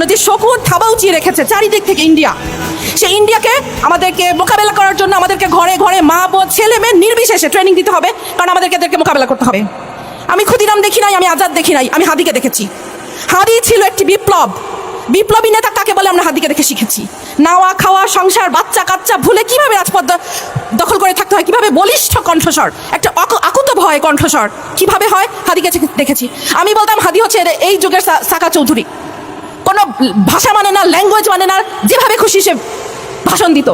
জন্য যে শকুন থাবা উঁচিয়ে রেখেছে চারিদিক থেকে ইন্ডিয়া। সেই ইন্ডিয়াকে আমাদেরকে মোকাবেলা করার জন্য আমাদেরকে ঘরে ঘরে মা, বোন, ছেলে মেয়ে নির্বিশেষে ট্রেনিং দিতে হবে, কারণ আমাদেরকে এদেরকে মোকাবেলা করতে হবে। আমি ক্ষুদিরাম দেখি নাই, আমি আজাদ দেখি নাই, আমি হাদিকে দেখেছি। হাদি ছিল একটি বিপ্লব। বিপ্লবী নেতা কাকে বলে আমরা হাদিকে দেখে শিখেছি। নাওয়া, খাওয়া, সংসার, বাচ্চা কাচ্চা ভুলে কীভাবে রাজপথ দখল করে থাকতে হয়? কীভাবে বলিষ্ঠ কণ্ঠস্বর, একটা আকুত ভয় কণ্ঠস্বর, কীভাবে হয়? হাদিকে দেখেছি। আমি বলতাম হাদি হচ্ছে এই যুগের সা- সাকা চৌধুরী। কোনো ভাষা মানে না ল্যাঙ্গুয়েজ মানে না, যেভাবে খুশি সে ভাষণ দিত।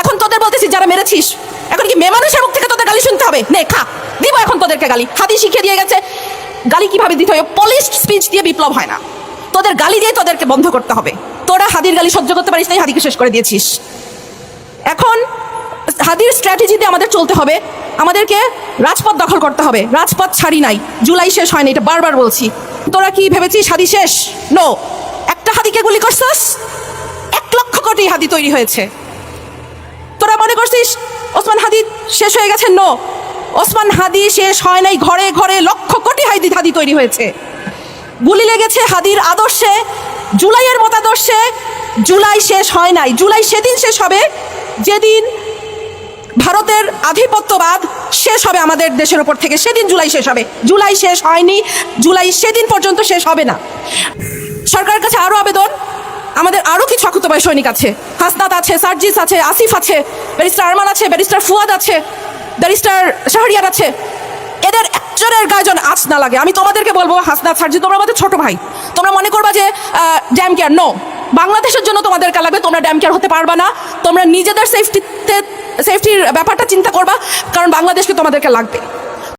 এখন তোদের বলতেছি, যারা মেরেছিস, এখন কি মেয়ে মানুষের মুখ থেকে তোদের গালি শুনতে হবে? নে, খা, দিব এখন তোদেরকে গালি। হাদি শিখিয়ে দিয়ে গেছে, গালি কীভাবে দিতে হবে পলিশড স্পিচ দিয়ে বিপ্লব হয় না। তোদের গালি দিয়ে তোদেরকে বন্ধ করতে হবে। তোরা হাদির গালি সহ্য করতে পারিস নাই হাদিকে শেষ করে দিয়েছিস। এখন হাদির স্ট্র্যাটেজিতে আমাদের চলতে হবে। আমাদেরকে রাজপথ দখল করতে হবে। রাজপথ ছাড়ি নাই। জুলাই শেষ হয়নি এটা বারবার বলছি। তোরা কি ভেবেছিস হাদি শেষ? নো হাদিকে গুলি করছিস? এক লক্ষ কোটি হাদি তৈরি হয়েছে। তোরা মনে করছিস ওসমান হাদি শেষ হয়ে গেছে? নো ওসমান হাদি শেষ হয় নাই, ঘরে ঘরে লক্ষ কোটি হাদি হাদি তৈরি হয়েছে। গুলি লেগেছে হাদির আদর্শে, জুলাইয়ের মতাদর্শে। জুলাই শেষ হয় নাই। জুলাই সেদিন শেষ হবে, যেদিন ভারতের আধিপত্যবাদ শেষ হবে আমাদের দেশের ওপর থেকে। সেদিন জুলাই শেষ হবে। জুলাই শেষ হয়নি, জুলাই সেদিন পর্যন্ত শেষ হবে না। সরকারের কাছে আরও আবেদন? আমাদের আরও কিছু আকুতবায় সৈনিক আছে। হাসনাত আছে, সার্জিস আছে, আসিফ আছে, ব্যারিস্টার আরমান আছে, ব্যারিস্টার ফুয়াদ আছে, ব্যারিস্টার শাহরিয়ার আছে। এদের একজনের গায়ে যেন আঁচ না লাগে। আমি তোমাদেরকে বলব, হাসনাত সার্জি তোমরা আমাদের ছোট ভাই। তোমরা মনে করবা যে ড্যাম কেয়ার, নো। বাংলাদেশের জন্য তোমাদের কা লাগবে, তোমরা ড্যাম কেয়ার হতে পারবা না। তোমরা নিজেদের সেফটিতে সেফটির ব্যাপারটা চিন্তা করবা, কারণ বাংলাদেশকে তোমাদেরকে লাগবে।